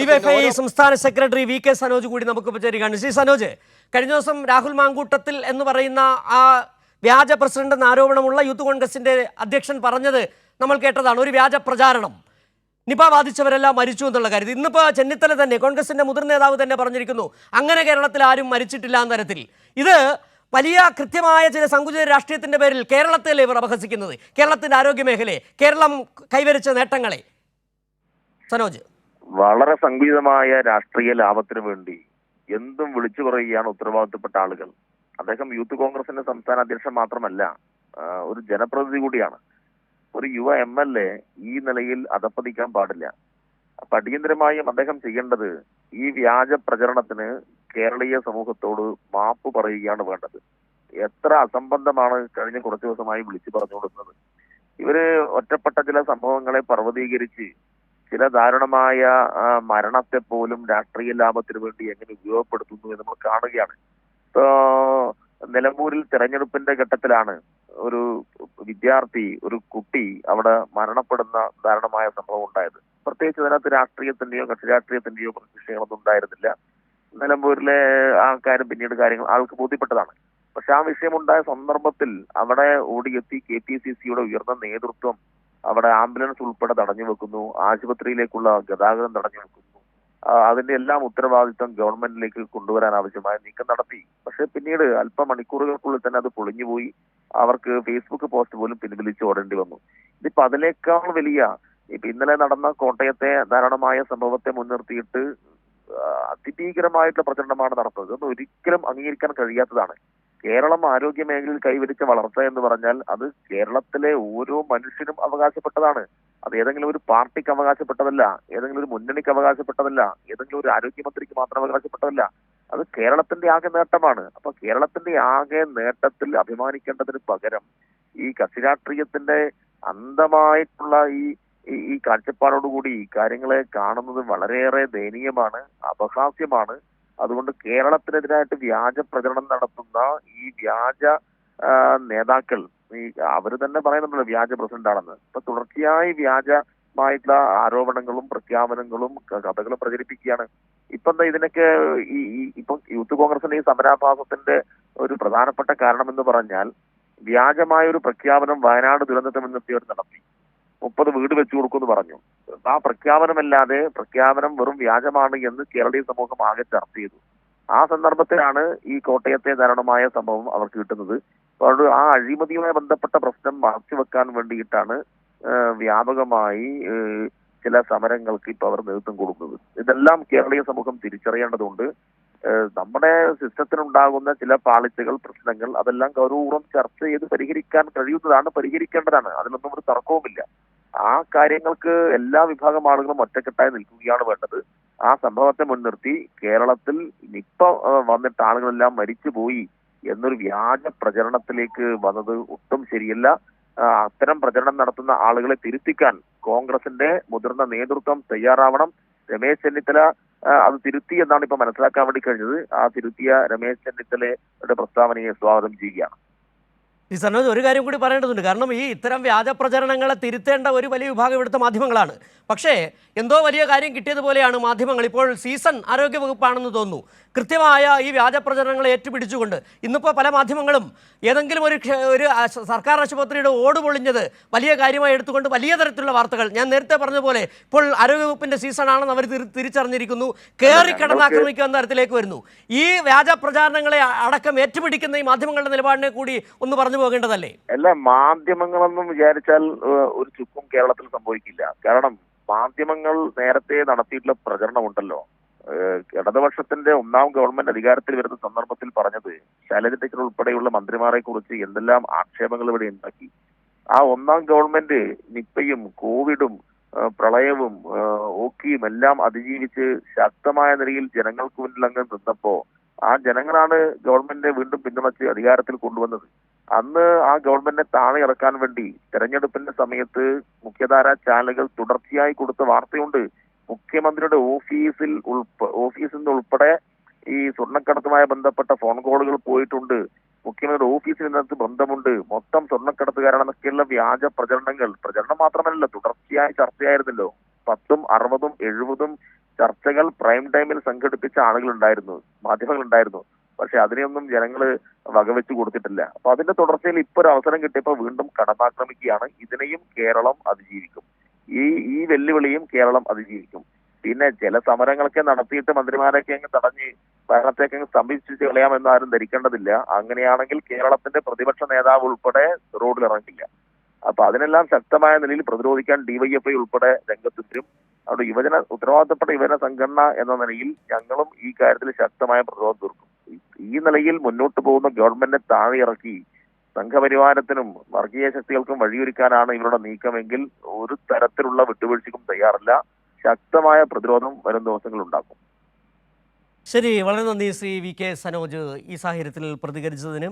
DYFI സംസ്ഥാന secretary V K Sanoj കൂടി നമുക്ക് ചേരുകയാണ്. ശ്രീ സനോജ് കഴിഞ്ഞ ദിവസം രാഹുൽ മാങ്കൂട്ടത്തിൽ എന്ന് പറയുന്ന ആ വ്യാജ പ്രസിഡന്റ് എന്ന ആരോപണമുള്ള യൂത്ത് കോൺഗ്രസിന്റെ അധ്യക്ഷൻ പറഞ്ഞത് നമ്മൾ കേട്ടതാണ്. ഒരു വ്യാജ പ്രചാരണം. നിപ ബാധിച്ചവരെല്ലാം മരിച്ചു എന്നുള്ള കാര്യം. ഇന്നിപ്പോ ചെന്നിത്തല തന്നെ കോൺഗ്രസിന്റെ മുതിർന്ന നേതാവ് തന്നെ പറഞ്ഞിരിക്കുന്നു അങ്ങനെ കേരളത്തിൽ ആരും മരിച്ചിട്ടില്ല എന്ന തരത്തിൽ. ഇത് വലിയ കൃത്യമായ ചില സങ്കുചിത രാഷ്ട്രീയത്തിന്റെ പേരിൽ കേരളത്തിലെ ഇവർ അപഹസിക്കുന്നത്? കേരളത്തിന്റെ ആരോഗ്യ മേഖലയെ കേരളം കൈവരിച്ച നേട്ടങ്ങളെ. സനോജ്. വളരെ സംഗീതമായ രാഷ്ട്രീയ ലാഭത്തിന് വേണ്ടി എന്തും വിളിച്ചു പറയുകയാണ് ഉത്തരവാദിത്തപ്പെട്ട ആളുകൾ. അദ്ദേഹം യൂത്ത് കോൺഗ്രസിന്റെ സംസ്ഥാന അധ്യക്ഷൻ മാത്രമല്ല ഒരു ജനപ്രതിനിധി കൂടിയാണ്. ഒരു യുവ എം എൽ എ ഈ നിലയിൽ അധപ്പതിക്കാൻ പാടില്ല. അപ്പൊ അടിയന്തരമായും അദ്ദേഹം ചെയ്യേണ്ടത് ഈ വ്യാജ പ്രചരണത്തിന് കേരളീയ സമൂഹത്തോട് മാപ്പ് പറയുകയാണ് വേണ്ടത്. എത്ര അസംബന്ധമാണ് കഴിഞ്ഞ കുറച്ചു ദിവസമായി വിളിച്ചു പറഞ്ഞുകൊടുക്കുന്നത് ഇവർ ഒറ്റപ്പെട്ട ചില സംഭവങ്ങളെ പർവതീകരിച്ച് ചില ദാരുണമായ മരണത്തെ പോലും രാഷ്ട്രീയ ലാഭത്തിന് വേണ്ടി എങ്ങനെ ഉപയോഗപ്പെടുത്തുന്നു എന്ന് നമ്മൾ കാണുകയാണ്. ഇപ്പോ നിലമ്പൂരിൽ തെരഞ്ഞെടുപ്പിന്റെ ഘട്ടത്തിലാണ് ഒരു വിദ്യാർത്ഥി ഒരു കുട്ടി അവിടെ മരണപ്പെടുന്ന ദാരുണമായ സംഭവം ഉണ്ടായത്. പ്രത്യേകിച്ച് അതിനകത്ത് രാഷ്ട്രീയത്തിന്റെയോ കക്ഷി രാഷ്ട്രീയത്തിന്റെയോ വിഷയങ്ങളൊന്നും ഉണ്ടായിരുന്നില്ല. നിലമ്പൂരിലെ ആൾക്കാരും പിന്നീട് കാര്യങ്ങൾ ആൾക്ക് ബോധ്യപ്പെട്ടതാണ്. പക്ഷെ ആ വിഷയമുണ്ടായ സന്ദർഭത്തിൽ അവിടെ ഓടിയെത്തി കെ പി സി സിയുടെ ഉയർന്ന നേതൃത്വം അവിടെ ആംബുലൻസ് ഉൾപ്പെടെ തടഞ്ഞു വെക്കുന്നു. ആശുപത്രിയിലേക്കുള്ള ഗതാഗതം തടഞ്ഞു വെക്കുന്നു. അതിന്റെ എല്ലാം ഉത്തരവാദിത്വം ഗവൺമെന്റിലേക്ക് കൊണ്ടുവരാൻ ആവശ്യമായ നീക്കം നടത്തി. പക്ഷെ പിന്നീട് അല്പ മണിക്കൂറുകൾക്കുള്ളിൽ തന്നെ അത് പൊളിഞ്ഞുപോയി. അവർക്ക് ഫേസ്ബുക്ക് പോസ്റ്റ് പോലും പിൻവലിച്ച് ഓടേണ്ടി വന്നു. ഇതിപ്പോ അതിനേക്കാൾ വലിയ ഇപ്പൊ ഇന്നലെ നടന്ന കോട്ടയത്തെ ധാരാളമായ സംഭവത്തെ മുൻനിർത്തിയിട്ട് അതിഭീകരമായിട്ടുള്ള പ്രചരണമാണ് നടത്തുന്നത് ഇതൊന്നും ഒരിക്കലും അംഗീകരിക്കാൻ കഴിയാത്തതാണ്. കേരളം ആരോഗ്യ മേഖലയിൽ കൈവരിച്ച വളർച്ച എന്ന് പറഞ്ഞാൽ അത് കേരളത്തിലെ ഓരോ മനുഷ്യനും അവകാശപ്പെട്ടതാണ്. അത് ഏതെങ്കിലും ഒരു പാർട്ടിക്ക് അവകാശപ്പെട്ടതല്ല ഏതെങ്കിലും ഒരു മുന്നണിക്ക് അവകാശപ്പെട്ടതല്ല ഏതെങ്കിലും ഒരു ആരോഗ്യമന്ത്രിക്ക് മാത്രം അവകാശപ്പെട്ടതല്ല. അത് കേരളത്തിന്റെ ആകെ നേട്ടമാണ്. അപ്പൊ കേരളത്തിന്റെ ആകെ നേട്ടത്തിൽ അഭിമാനിക്കേണ്ടതിന് പകരം ഈ കക്ഷിരാഷ്ട്രീയത്തിന്റെ അന്ധമായിട്ടുള്ള ഈ ഈ- ഈ കാഴ്ചപ്പാടോടുകൂടി ഈ കാര്യങ്ങളെ കാണുന്നത് വളരെയേറെ ദയനീയമാണ് അപഹാസ്യമാണ്. അതുകൊണ്ട് കേരളത്തിനെതിരായിട്ട് വ്യാജ പ്രചരണം നടത്തുന്ന ഈ വ്യാജ നേതാക്കൾ ഈ അവർ തന്നെ പറയുന്നുണ്ടല്ലോ വ്യാജ പ്രസിഡന്റാണെന്ന്. ഇപ്പൊ തുടർച്ചയായി വ്യാജമായിട്ടുള്ള ആരോപണങ്ങളും പ്രഖ്യാപനങ്ങളും കഥകൾ പ്രചരിപ്പിക്കുകയാണ്. ഇപ്പൊ എന്താ ഇതിനൊക്കെ ഈ ഇപ്പൊ യൂത്ത് കോൺഗ്രസിന്റെ ഈ സമരാഭാസത്തിന്റെ ഒരു പ്രധാനപ്പെട്ട കാരണം എന്ന് പറഞ്ഞാൽ വ്യാജമായ ഒരു പ്രഖ്യാപനം വയനാട് ദുരന്തത്തെ നിന്നെത്തിയവർ നടത്തി. മുപ്പത് വീട് വെച്ചു കൊടുക്കുമെന്ന് പറഞ്ഞു. ആ പ്രഖ്യാപനമല്ലാതെ പ്രഖ്യാപനം വെറും വ്യാജമാണ് എന്ന് കേരളീയ സമൂഹം ആകെ ചർച്ച ചെയ്തു. ആ സന്ദർഭത്തിലാണ് ഈ കോട്ടയത്തെ ദാരുണമായ സംഭവം അവർക്ക് കിട്ടുന്നത്. അപ്പോൾ ആ അഴിമതിയുമായി ബന്ധപ്പെട്ട പ്രശ്നം മറച്ചു വെക്കാൻ വേണ്ടിയിട്ടാണ് വ്യാപകമായി ചില സമരങ്ങൾക്ക് ഇപ്പൊ അവർ നേതൃത്വം കൊടുക്കുന്നത്. ഇതെല്ലാം കേരളീയ സമൂഹം തിരിച്ചറിയേണ്ടതുണ്ട്. നമ്മുടെ സിസ്റ്റത്തിനുണ്ടാകുന്ന ചില പാളിച്ചകൾ പ്രശ്നങ്ങൾ അതെല്ലാം ഗൗരവപൂർവം ചർച്ച ചെയ്ത് പരിഹരിക്കാൻ കഴിയുന്നതാണ് പരിഹരിക്കേണ്ടതാണ്. അതിലൊന്നും ഒരു തർക്കവുമില്ല. ആ കാര്യങ്ങൾക്ക് എല്ലാ വിഭാഗം ആളുകളും ഒറ്റക്കെട്ടായി നിൽക്കുകയാണ് വേണ്ടത്. ആ സംഭവത്തെ മുൻനിർത്തി കേരളത്തിൽ നിപ്പ വന്നിട്ട് ആളുകളെല്ലാം മരിച്ചുപോയി എന്നൊരു വ്യാജ പ്രചരണത്തിലേക്ക് വന്നത് ഒട്ടും ശരിയല്ല. അത്തരം പ്രചരണം നടത്തുന്ന ആളുകളെ തിരുത്തിക്കാൻ കോൺഗ്രസിന്റെ മുതിർന്ന നേതൃത്വം തയ്യാറാവണം. രമേശ് ചെന്നിത്തല അത് തിരുത്തി എന്നാണ് ഇപ്പൊ മനസ്സിലാക്കാൻ വേണ്ടി കഴിഞ്ഞത്. ആ തിരുത്തിയ രമേശ് ചെന്നിത്തലയുടെ പ്രസ്താവനയെ സ്വാഗതം ചെയ്യുകയാണ്. ഈ സന്നദ്ധ ഒരു കാര്യം കൂടി പറയേണ്ടതുണ്ട്. കാരണം ഈ ഇത്തരം വ്യാജ പ്രചരണങ്ങളെ തിരുത്തേണ്ട ഒരു വലിയ വിഭാഗം ഇവിടുത്തെ മാധ്യമങ്ങളാണ്. പക്ഷേ എന്തോ വലിയ കാര്യം കിട്ടിയതുപോലെയാണ് മാധ്യമങ്ങൾ. ഇപ്പോൾ സീസൺ ആരോഗ്യ വകുപ്പാണെന്ന് തോന്നുന്നു. കൃത്യമായ ഈ വ്യാജ പ്രചരണങ്ങളെ ഏറ്റുപിടിച്ചുകൊണ്ട് ഇന്നിപ്പോൾ പല മാധ്യമങ്ങളും ഏതെങ്കിലും ഒരു ഒരു സർക്കാർ ആശുപത്രിയുടെ ഓട് പൊളിഞ്ഞത് വലിയ കാര്യമായി എടുത്തുകൊണ്ട് വലിയ തരത്തിലുള്ള വാർത്തകൾ. ഞാൻ നേരത്തെ പറഞ്ഞ പോലെ ഇപ്പോൾ ആരോഗ്യവകുപ്പിന്റെ സീസണാണെന്ന് അവർ തിരിച്ചറിഞ്ഞിരിക്കുന്നു. കയറി കടന്നാക്രമിക്കുന്ന തരത്തിലേക്ക് വരുന്നു. ഈ വ്യാജ പ്രചാരണങ്ങളെ അടക്കം ഏറ്റുപിടിക്കുന്ന ഈ മാധ്യമങ്ങളുടെ നിലപാടിനെ കൂടി ഒന്ന് പറഞ്ഞു പോകേണ്ടതല്ലേ? അല്ല മാധ്യമങ്ങളെന്നും വിചാരിച്ചാൽ ഒരു ചുക്കും കേരളത്തിൽ സംഭവിക്കില്ല. കാരണം മാധ്യമങ്ങൾ നേരത്തെ നടത്തിയിട്ടുള്ള പ്രചരണം ഉണ്ടല്ലോ ഏഹ്, ഇടതുപക്ഷത്തിന്റെ ഒന്നാം ഗവൺമെന്റ് അധികാരത്തിൽ വരുന്ന സന്ദർഭത്തിൽ പറഞ്ഞത് ശൈലജ ടീച്ചർ ഉൾപ്പെടെയുള്ള മന്ത്രിമാരെ കുറിച്ച് എന്തെല്ലാം ആക്ഷേപങ്ങൾ ഇവിടെ ഉണ്ടാക്കി. ആ ഒന്നാം ഗവൺമെന്റ് നിപ്പയും കോവിഡും പ്രളയവും ഓക്കിയും എല്ലാം അതിജീവിച്ച് ശക്തമായ നിലയിൽ ജനങ്ങൾക്ക് മുന്നിൽ അങ്ങ് നിന്നപ്പോ ആ ജനങ്ങളാണ് ഗവൺമെന്റിനെ വീണ്ടും പിന്തുണച്ച് അധികാരത്തിൽ കൊണ്ടുവന്നത്. അന്ന് ആ ഗവൺമെന്റിനെ താഴെ ഇറക്കാൻ വേണ്ടി തെരഞ്ഞെടുപ്പിന്റെ സമയത്ത് മുഖ്യധാരാ ചാനലുകൾ തുടർച്ചയായി കൊടുത്ത വാർത്തയുണ്ട്. മുഖ്യമന്ത്രിയുടെ ഓഫീസിൽ ഓഫീസിൽ നിന്ന് ഉൾപ്പെടെ ഈ സ്വർണക്കടത്തുമായി ബന്ധപ്പെട്ട ഫോൺ കോളുകൾ പോയിട്ടുണ്ട്. മുഖ്യമന്ത്രിയുടെ ഓഫീസിൽ ഇതിനകത്ത് ബന്ധമുണ്ട്. മൊത്തം സ്വർണക്കടത്തുകാരാണെന്നൊക്കെയുള്ള വ്യാജ പ്രചരണങ്ങൾ. പ്രചരണം മാത്രമല്ല തുടർച്ചയായി ചർച്ചയായിരുന്നല്ലോ. പത്തും അറുപതും എഴുപതും ചർച്ചകൾ പ്രൈം ടൈമിൽ സംഘടിപ്പിച്ച ആളുകളുണ്ടായിരുന്നു മാധ്യമങ്ങളുണ്ടായിരുന്നു. പക്ഷെ അതിനെയൊന്നും ജനങ്ങൾ വകവെച്ചു കൊടുത്തിട്ടില്ല. അപ്പൊ അതിന്റെ തുടർച്ചയിൽ ഇപ്പൊ ഒരു അവസരം കിട്ടിയപ്പോൾ വീണ്ടും കടന്നാക്രമിക്കുകയാണ് ഇതിനെയും കേരളം അതിജീവിക്കും. ഈ ഈ വെല്ലുവിളിയും കേരളം അതിജീവിക്കും. പിന്നെ ചില സമരങ്ങളൊക്കെ നടത്തിയിട്ട് മന്ത്രിമാരൊക്കെ അങ്ങ് തടഞ്ഞ് ഭരണത്തേക്ക് അങ്ങ് സ്തംഭിച്ചു കളയാമെന്ന് ആരും ധരിക്കേണ്ടതില്ല. അങ്ങനെയാണെങ്കിൽ കേരളത്തിന്റെ പ്രതിപക്ഷ നേതാവ് ഉൾപ്പെടെ റോഡിൽ ഇറങ്ങില്ല. അപ്പൊ അതിനെല്ലാം ശക്തമായ നിലയിൽ പ്രതിരോധിക്കാൻ ഡിവൈഎഫ്ഐ ഉൾപ്പെടെ രംഗത്ത് അവിടെ യുവജന ഉത്തരവാദിത്തപ്പെട്ട യുവജന സംഘടന എന്ന നിലയിൽ ഞങ്ങളും ഈ കാര്യത്തിൽ ശക്തമായ പ്രതിരോധം തീർക്കും. ഈ നിലയിൽ മുന്നോട്ട് പോകുന്ന ഗവൺമെന്റിനെ താഴെ ഇറക്കി സംഘപരിവാരത്തിനും വർഗീയ ശക്തികൾക്കും വഴിയൊരുക്കാനാണ് ഇവരുടെ നീക്കമെങ്കിൽ ഒരു തരത്തിലുള്ള വിട്ടുവീഴ്ചയ്ക്കും തയ്യാറല്ല. ശക്തമായ പ്രതിരോധം വരും ദിവസങ്ങൾ ഉണ്ടാക്കും. ശരി വളരെ നന്ദി ശ്രീ വി കെ സനോജ് ഈ സാഹചര്യത്തിൽ പ്രതികരിച്ചതിന്.